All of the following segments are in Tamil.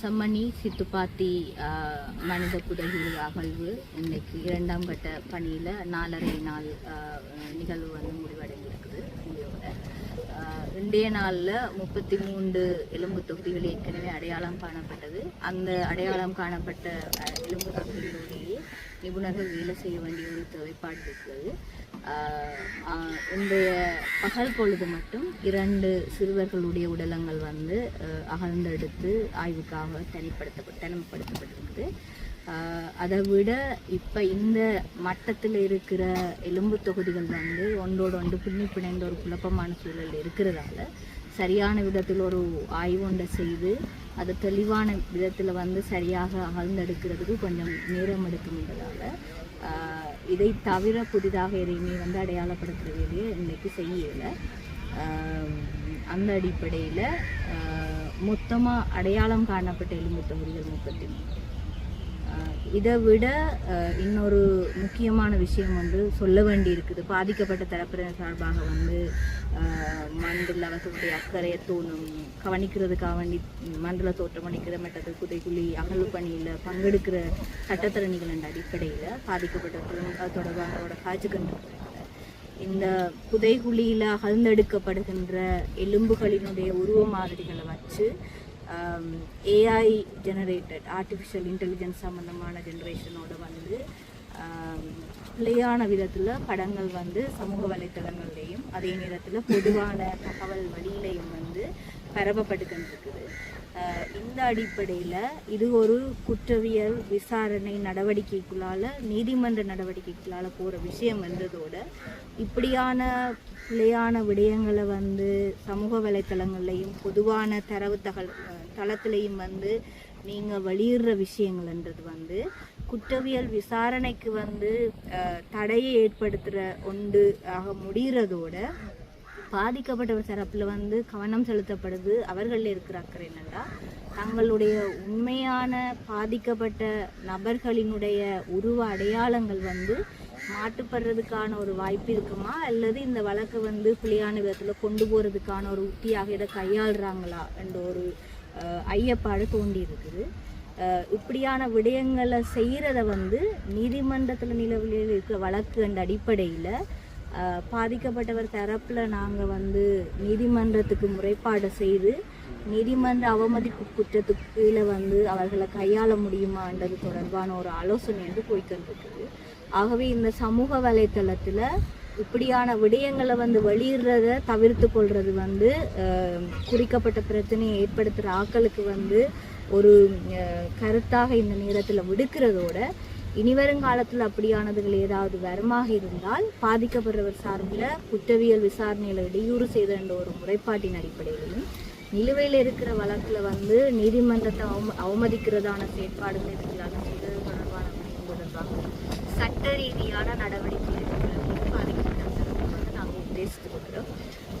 செம்மணி சித்துப்பாத்தி மனித புதைகுழி அகழ்வு இன்னைக்கு இரண்டாம் கட்ட பணியில் நாலரை நாள் நிகழ்வு வந்து முடிவடைந்திருக்குது இதோட இன்றைய நாளில் முப்பத்தி மூன்று எலும்பு தொகுதிகள் ஏற்கனவே அடையாளம் காணப்பட்டது. அந்த அடையாளம் காணப்பட்ட எலும்பு தொகுதிகளிலேயே நிபுணர்கள் வேலை செய்ய வேண்டிய ஒரு தேவைப்பாடு இருக்கிறது. ஆஹ், இன்றைய பகல் பொழுது மட்டும் இரண்டு சிறுவர்களுடைய உடலங்கள் வந்து அகழ்ந்தெடுத்து ஆய்வுக்காக தனிப்படுத்த தனிமைப்படுத்தப்பட்டிருக்குது. அதை விட இப்போ இந்த மட்டத்தில் இருக்கிற எலும்பு தொகுதிகள் வந்து ஒன்றோடு ஒன்று பின்னி பிணைந்த ஒரு குழப்பமான சூழல் இருக்கிறதால சரியான விதத்தில் ஒரு ஆய்வு ஒன்றை செய்து அது தெளிவான விதத்தில் வந்து சரியாக அகழ்ந்தெடுக்கிறதுக்கு கொஞ்சம் நேரம் எடுக்கும்ன்றதால இதை தவிர புதிதாக எதையுமே வந்து அடையாளப்படுத்துகிற வேலையை இன்னைக்கு செய்யலை. அந்த அடிப்படையில் மொத்தமாக அடையாளம் காணப்பட்ட எலும்பு தொகுதிகள் முப்பத்தி மூணு. இதை விட இன்னொரு முக்கியமான விஷயம் வந்து சொல்ல வேண்டி இருக்குது பாதிக்கப்பட்ட தரப்பினர் சார்பாக வந்து மண்டல அவர்களுடைய அக்கறையை தோணும் கவனிக்கிறதுக்காக வேண்டி மண்டல தோற்றம் அளிக்கிற மற்றது புதைக்குழி அகழ்வு பணியில் பங்கெடுக்கிற சட்டத்திறனிகள் என்ற அடிப்படையில் பாதிக்கப்பட்ட அது தொடர்பாக அவரோட காய்ச்சிக்கின்ற இந்த புதைகுழியில் அகழ்ந்தெடுக்கப்படுகின்ற எலும்புகளினுடைய உருவ மாதிரிகளை வச்சு ஏஐ ஜெனரேட்டட் ஆர்டிஃபிஷியல் இன்டெலிஜென்ஸ் சம்மந்தமான ஜென்ரேஷனோட வந்து um, பிள்ளையான விதத்தில் படங்கள் வந்து சமூக வலைத்தளங்கள்லேயும் அதே நேரத்தில் பொதுவான தகவல் வழியிலையும் வந்து பரப்பப்பட்டுக்கிட்டு இந்த அடிப்படையில் இது ஒரு குற்றவியல் விசாரணை நடவடிக்கைக்குள்ளால நீதிமன்ற நடவடிக்கைக்குள்ளால் போகிற விஷயம் வந்ததோடு இப்படியான பிழையான விடயங்களை வந்து சமூக வலைத்தளங்கள்லையும் பொதுவான தரவு தகவல் தளத்துலேயும் வந்து நீங்கள் வெளியிடுற விஷயங்கள்ன்றது வந்து குற்றவியல் விசாரணைக்கு வந்து தடையை ஏற்படுத்துகிற ஒன்று ஆக முடிகிறதோட பாதிக்கப்பட்டவர் தரப்பில் வந்து கவனம் செலுத்தப்படுது. அவர்களில் இருக்கிற அக்கறை என்னென்றா தங்களுடைய உண்மையான பாதிக்கப்பட்ட நபர்களினுடைய உருவ அடையாளங்கள் வந்து மாட்டுப்படுறதுக்கான ஒரு வாய்ப்பு இருக்குமா? அல்லது இந்த வழக்கை வந்து பிள்ளையான விதத்தில் கொண்டு போகிறதுக்கான ஒரு உத்தியாக இதை கையாளுறாங்களா? என்ற ஒரு ஐயப்பாடு தோண்டி இருக்குது இப்படியான விடயங்களை செய்கிறத வந்து நீதிமன்றத்தில் நிலவில் இருக்கிற வழக்கு என்ற அடிப்படையில் பாதிக்கப்பட்டவர் தரப்பில் நாங்கள் வந்து நீதிமன்றத்துக்கு முறைப்பாடு செய்து நீதிமன்ற அவமதிப்பு குற்றத்துக்கு கீழே வந்து அவர்களை கையாள முடியுமான்றது தொடர்பான ஒரு ஆலோசனை வந்து போய்கொண்டிருக்குது ஆகவே இந்த சமூக வலைத்தளத்தில் இப்படியான விடயங்களை வந்து வெளியிடுறத தவிர்த்து கொள்வது வந்து குறிக்கப்பட்ட பிரச்சனையை ஏற்படுத்துகிற ஆக்களுக்கு வந்து ஒரு கருத்தாக இந்த நேரத்தில் விடுக்கிறதோட இனி வருங்காலத்தில் அப்படியானதுகள் ஏதாவது வருமாக இருந்தால் பாதிக்கப்படுறவர் சார்பில் குற்றவியல் விசாரணையில் இடையூறு செய்த என்ற ஒரு முறைப்பாட்டின் அடிப்படையிலும் நிலுவையில் இருக்கிற வழக்கில் வந்து நீதிமன்றத்தை அவம அவமதிக்கிறதான செயற்பாடுகள் இருக்கிறாங்க செய்தது தொடர்பான தொடர்பாக சட்ட ரீதியான நடவடிக்கை பாதிக்கப்பட்டவர்களுக்கு வந்து நாங்கள் உத்தேசித்து கொடுக்குறோம்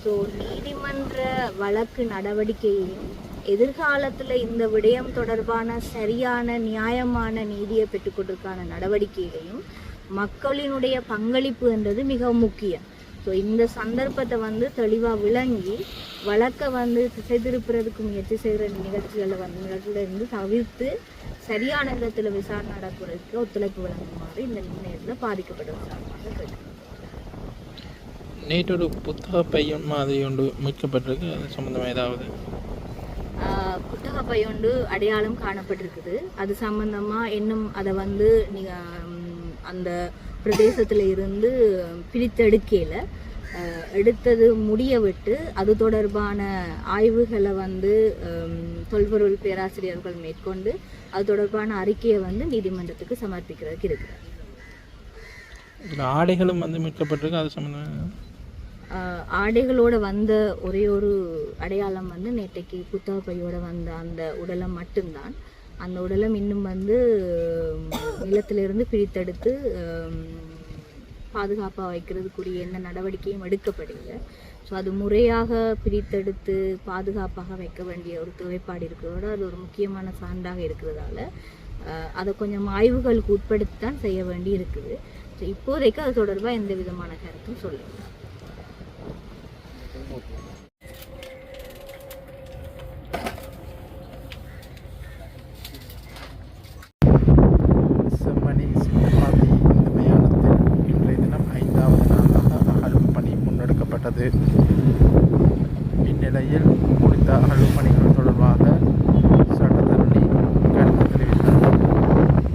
ஸோ நீதிமன்ற வழக்கு நடவடிக்கையையும் எதிர்காலத்தில் இந்த விடயம் தொடர்பான சரியான நியாயமான நீதியை பெற்றுக்கொண்டிருக்கான நடவடிக்கையிலையும் மக்களினுடைய பங்களிப்பு என்றது மிகவும் முக்கியம். ஸோ இந்த சந்தர்ப்பத்தை வந்து தெளிவாக விளங்கி வழக்கை வந்து திசை திருப்புறதுக்கு முயற்சி செய்கிற நிகழ்ச்சிகளை வந்து நிகழ்ச்சியிலிருந்து தவிர்த்து சரியான விதத்தில் விசாரணை நடக்கிறதுக்கு ஒத்துழைப்பு வழங்குமாறு இந்த நேரத்தில் பாதிக்கப்பட்ட விசாரமாக கேட்டுக்கிறோம் புத்தக பையன் மாதிரி ஒன்று மீட்கப்பட்டிருக்கு. அது சம்மந்தமாக ஏதாவது புத்தக பையொண்டு அடையாளம் காணப்பட்டிருக்குது. அது சம்பந்தமா இன்னும் அதை வந்து நீங்க அந்த பிரதேசத்துல இருந்து பிரித்தெடுக்கையில எடுத்தது முடிய விட்டு அது தொடர்பான ஆய்வுகளை வந்து தொல்பொருள் பேராசிரியர்கள் மேற்கொண்டு அது தொடர்பான அறிக்கையை வந்து நீதிமன்றத்துக்கு சமர்ப்பிக்கிறதுக்கு இருக்குது ஆடைகளும் வந்து மீட்கப்பட்டிருக்கு. அது சம்மந்தமாக ஆடைகளோட வந்த ஒரே ஒரு அடையாளம் வந்து நேற்றைக்கு புத்தக பையோடு வந்த அந்த உடலம் மட்டும்தான். அந்த உடலம் இன்னும் வந்து நிலத்திலிருந்து பிரித்தெடுத்து பாதுகாப்பாக வைக்கிறதுக்குரிய எந்த நடவடிக்கையும் எடுக்கப்படல ஸோ அது முறையாக பிரித்தெடுத்து பாதுகாப்பாக வைக்க வேண்டிய ஒரு தேவைப்பாடு இருக்கிறதோட அது ஒரு முக்கியமான சான்றாக இருக்கிறதால அதை கொஞ்சம் ஆய்வுகளுக்கு உட்படுத்தி தான் செய்ய வேண்டி இருக்குது ஸோ இப்போதைக்கு அது தொடர்பாக எந்த விதமான கருத்தும் சொல்லுங்கள் வருகிறது இந்நிலையில் முடித்த அகழ்வு பணிகள்